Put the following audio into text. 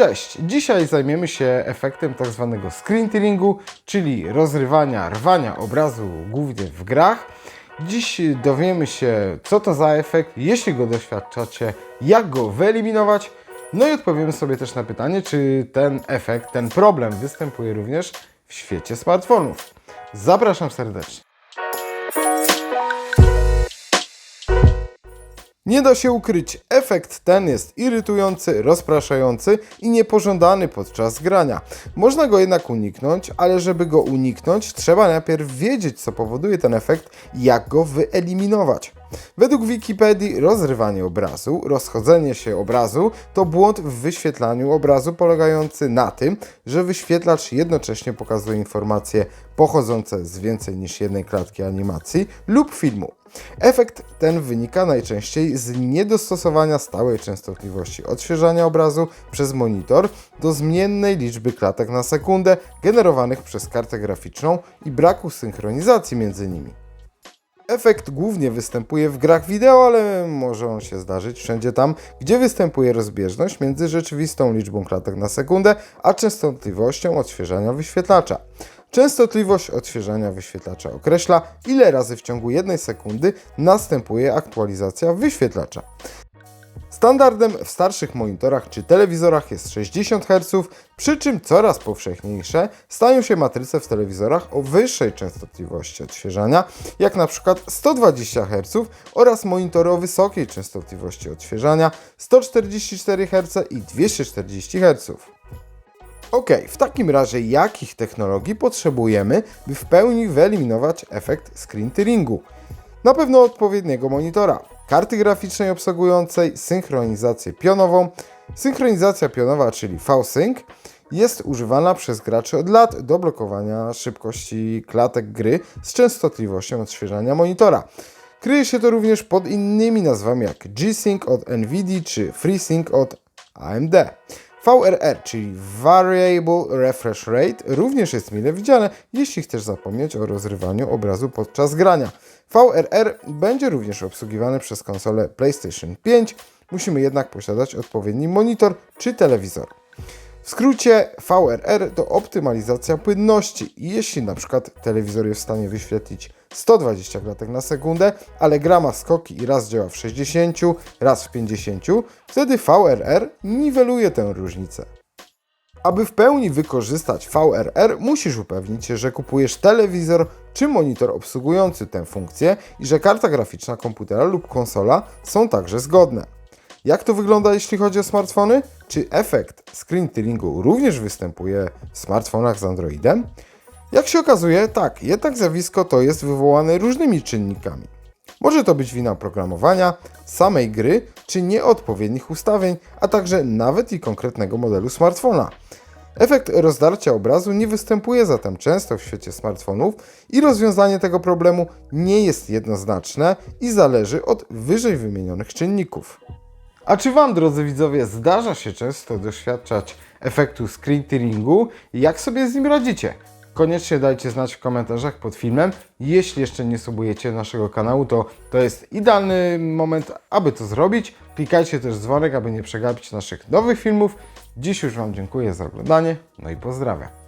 Cześć! Dzisiaj zajmiemy się efektem tak zwanego screen tearingu, czyli rozrywania, rwania obrazu głównie w grach. Dziś dowiemy się, co to za efekt, jeśli go doświadczacie, jak go wyeliminować. No i odpowiemy sobie też na pytanie, czy ten efekt, ten problem występuje również w świecie smartfonów. Zapraszam serdecznie. Nie da się ukryć, efekt ten jest irytujący, rozpraszający i niepożądany podczas grania. Można go jednak uniknąć, ale żeby go uniknąć, trzeba najpierw wiedzieć, co powoduje ten efekt i jak go wyeliminować. Według Wikipedii rozrywanie obrazu, rozchodzenie się obrazu to błąd w wyświetlaniu obrazu polegający na tym, że wyświetlacz jednocześnie pokazuje informacje pochodzące z więcej niż jednej klatki animacji lub filmu. Efekt ten wynika najczęściej z niedostosowania stałej częstotliwości odświeżania obrazu przez monitor do zmiennej liczby klatek na sekundę generowanych przez kartę graficzną i braku synchronizacji między nimi. Efekt głównie występuje w grach wideo, ale może on się zdarzyć wszędzie tam, gdzie występuje rozbieżność między rzeczywistą liczbą klatek na sekundę, a częstotliwością odświeżania wyświetlacza. Częstotliwość odświeżania wyświetlacza określa, ile razy w ciągu jednej sekundy następuje aktualizacja wyświetlacza. Standardem w starszych monitorach czy telewizorach jest 60 Hz, przy czym coraz powszechniejsze stają się matryce w telewizorach o wyższej częstotliwości odświeżania, jak na przykład 120 Hz oraz monitory o wysokiej częstotliwości odświeżania 144 Hz i 240 Hz. Ok, w takim razie jakich technologii potrzebujemy, by w pełni wyeliminować efekt screen tearingu? Na pewno odpowiedniego monitora, karty graficznej obsługującej synchronizację pionową. Synchronizacja pionowa, czyli V-Sync, jest używana przez graczy od lat do blokowania szybkości klatek gry z częstotliwością odświeżania monitora. Kryje się to również pod innymi nazwami jak G-Sync od NVIDIA czy FreeSync od AMD. VRR, czyli Variable Refresh Rate, również jest mile widziane, jeśli chcesz zapomnieć o rozrywaniu obrazu podczas grania. VRR będzie również obsługiwany przez konsolę PlayStation 5, musimy jednak posiadać odpowiedni monitor czy telewizor. W skrócie VRR to optymalizacja płynności i jeśli na przykład telewizor jest w stanie wyświetlić 120 klatek na sekundę, ale gra ma skoki i raz działa w 60, raz w 50, wtedy VRR niweluje tę różnicę. Aby w pełni wykorzystać VRR, musisz upewnić się, że kupujesz telewizor czy monitor obsługujący tę funkcję i że karta graficzna komputera lub konsola są także zgodne. Jak to wygląda, jeśli chodzi o smartfony? Czy efekt screen tearingu również występuje w smartfonach z Androidem? Jak się okazuje, tak, jednak zjawisko to jest wywołane różnymi czynnikami. Może to być wina oprogramowania, samej gry, czy nieodpowiednich ustawień, a także nawet i konkretnego modelu smartfona. Efekt rozdarcia obrazu nie występuje zatem często w świecie smartfonów i rozwiązanie tego problemu nie jest jednoznaczne i zależy od wyżej wymienionych czynników. A czy Wam, drodzy widzowie, zdarza się często doświadczać efektu screen tearingu? Jak sobie z nim radzicie? Koniecznie dajcie znać w komentarzach pod filmem. Jeśli jeszcze nie subujecie naszego kanału, to to jest idealny moment, aby to zrobić. Klikajcie też dzwonek, aby nie przegapić naszych nowych filmów. Dziś już Wam dziękuję za oglądanie, no i pozdrawiam.